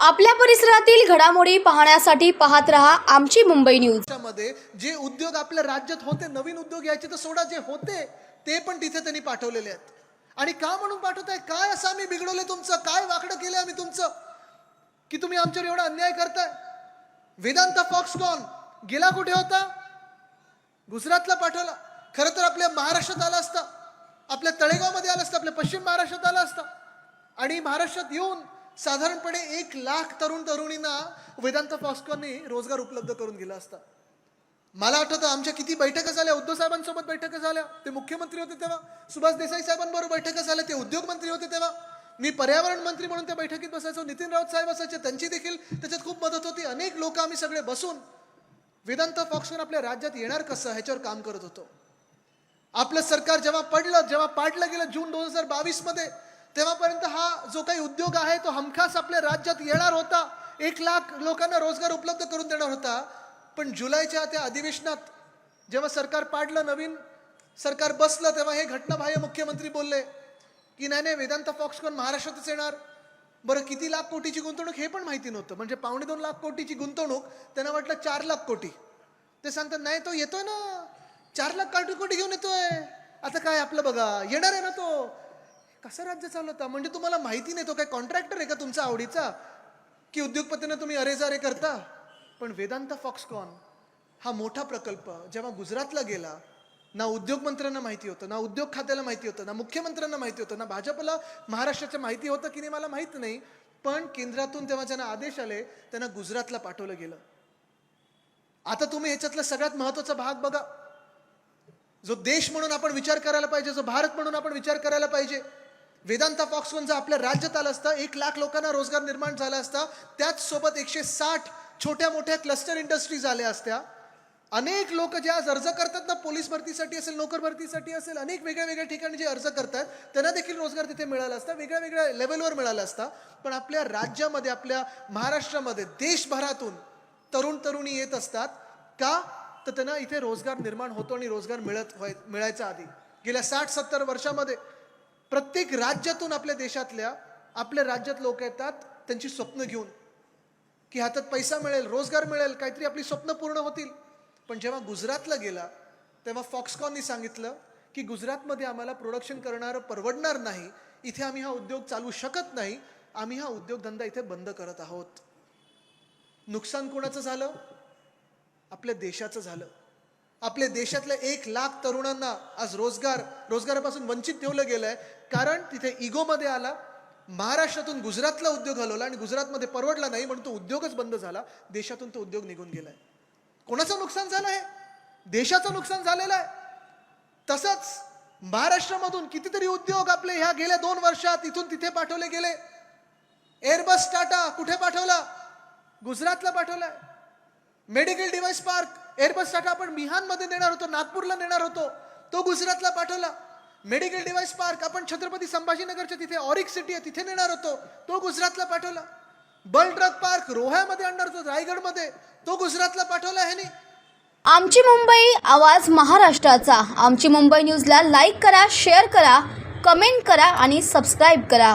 आपल्या परिसरातील घडामोडी पाहण्यासाठी पाहत रहा आमची मुंबई न्यूज. मध्ये जे उद्योग आपल्या राज्यात होते नवीन उद्योग यायचे तर सोडा जे होते ते पण तिथे त्यांनी पाठवलेले आहेत. आणि का म्हणून पाठवताय? काय असं आम्ही बिघडवले तुमचं? काय वाकडं केलं आम्ही तुमचं? की तुम्ही आमच्यावर एवढा अन्याय करताय? वेदांत फॉक्सकॉन गेला कुठे होता? गुजरातला पाठवला. खरं तर आपल्या महाराष्ट्रात आला असता. आपल्या तळेगावमध्ये आला असता आपल्या पश्चिम महाराष्ट्रात आला असता. आणि महाराष्ट्रात येऊन साधारणपणे एक लाख तरुण तरुणींना वेदांत फॉक्सकॉनने रोजगार उपलब्ध करून दिला असता. मला आठवतं आमच्या किती बैठका झाल्या उद्धव साहेबांसोबत बैठका झाल्या ते मुख्यमंत्री होते तेव्हा सुभाष देसाई साहेबांबरोबर बैठका झाल्या ते उद्योगमंत्री होते तेव्हा. मी पर्यावरण मंत्री म्हणून त्या बैठकीत बसायचो नितीन राऊत साहेब असायचे त्यांची देखील त्याच्यात खूप मदत होती. अनेक लोक आम्ही सगळे बसून वेदांत फॉक्सकॉन आपल्या राज्यात येणार कसं ह्याच्यावर काम करत होतो. आपलं सरकार जेव्हा पडलं जेव्हा पाडलं गेलं जून दोन हजार बावीसमध्ये तेव्हापर्यंत हा जो काही उद्योग आहे तो हमखास आपल्या राज्यात येणार होता. एक लाख लोकांना रोजगार उपलब्ध करून देणार होता. पण जुलैच्या त्या अधिवेशनात जेव्हा सरकार पाडलं नवीन सरकार बसलं तेव्हा हे घटनाबाह्य मुख्यमंत्री बोलले की नाही नाही वेदांत फॉक्सकॉन महाराष्ट्रातच येणार. बरं किती लाख कोटीची गुंतवणूक हे पण माहिती नव्हतं. म्हणजे पावणे दोन लाख कोटीची गुंतवणूक त्यांना वाटलं चार लाख कोटी. ते सांगतात नाही तो येतोय ना. चार लाख कोटी कोटी घेऊन येतोय? आता काय आपलं बघा येणार आहे ना तो? कसं राज्य चालवता? म्हणजे तुम्हाला माहिती नाही तो काय कॉन्ट्रॅक्टर आहे का तुमचा आवडीचा? की उद्योगपतींना तुम्ही अरेजारे करता? पण वेदांत फॉक्सकॉन हा मोठा प्रकल्प जेव्हा गुजरातला गेला ना उद्योगमंत्र्यांना माहिती होतं ना उद्योग खात्याला माहिती होतं ना मुख्यमंत्र्यांना माहिती होतं ना भाजपला महाराष्ट्राचं माहिती होतं की नाही मला माहीत नाही. पण केंद्रातून तेव्हा ज्यांना आदेश आले त्यांना गुजरातला पाठवलं गेलं. आता तुम्ही ह्याच्यातला सगळ्यात महत्त्वाचा भाग बघा. जो देश म्हणून आपण विचार करायला पाहिजे जो भारत म्हणून आपण विचार करायला पाहिजे. वेदांता फॉक्सकॉन जर आपल्या राज्यात आलं असतं एक लाख लोकांना रोजगार निर्माण झाला असता त्याचसोबत एकशे साठ छोट्या मोठ्या क्लस्टर इंडस्ट्रीज आल्या असत्या. अनेक लोक जे आज अर्ज करतात ना पोलीस भरतीसाठी असेल नोकर भरतीसाठी असेल अनेक वेगळ्या वेगळ्या ठिकाणी जे अर्ज करतात त्यांना देखील रोजगार तिथे मिळाला असता वेगळ्या वेगळ्या लेवलवर मिळाला असता. पण आपल्या राज्यामध्ये आपल्या महाराष्ट्रामध्ये देशभरातून तरुण तरुणी येत असतात. का? तर त्यांना इथे रोजगार निर्माण होतो आणि रोजगार मिळत व्हाय मिळायचा आधी. गेल्या साठ सत्तर वर्षामध्ये प्रत्येक राज्यातून आपल्या देशातल्या आपल्या राज्यात लोक येतात त्यांची स्वप्न घेऊन. की हातात पैसा मिळेल रोजगार मिळेल काहीतरी आपली स्वप्न पूर्ण होतील. पण जेव्हा गुजरातला गेला तेव्हा फॉक्सकॉननी सांगितलं की गुजरातमध्ये आम्हाला प्रोडक्शन करणारं परवडणार नाही. इथे आम्ही हा उद्योग चालू शकत नाही. आम्ही हा उद्योगधंदा इथे बंद करत आहोत. नुकसान कोणाचं झालं? आपल्या देशाचं झालं. आपल्या देशातल्या एक लाख तरुणांना आज रोजगार रोजगारापासून वंचित ठेवलं गेलं आहे कारण तिथे इगोमध्ये आला महाराष्ट्रातून गुजरातला उद्योग हलवला आणि गुजरातमध्ये परवडला नाही म्हणून तो उद्योगच बंद झाला. देशातून तो उद्योग निघून गेलाय. कोणाचं नुकसान झालं आहे देशाचं नुकसान झालेलं आहे. तसंच महाराष्ट्रामधून कितीतरी उद्योग आपले ह्या गेल्या दोन वर्षात इथून तिथे पाठवले गेले. एअरबस टाटा कुठे पाठवला? गुजरातला पाठवलाय. मेडिकल डिव्हाइस पार्क एअरबससाठी आपण मिहानमध्ये नेणार होतो नागपूरला नेणार होतो तो गुजरातला पाठवला. मेडिकल डिव्हाइस पार्क आपण छत्रपती संभाजीनगरच्या तिथे ऑरिक सिटी आहे तिथे नेणार होतो तो गुजरातला पाठवला. बल ट्रक पार्क रोह्यामध्ये आणणार होतो रायगडमध्ये तो गुजरातला पाठवला ह्यानी. आमची मुंबई आवाज महाराष्ट्राचा. आमची मुंबई न्यूजला लाईक करा शेअर करा कमेंट करा आणि सबस्क्राईब करा.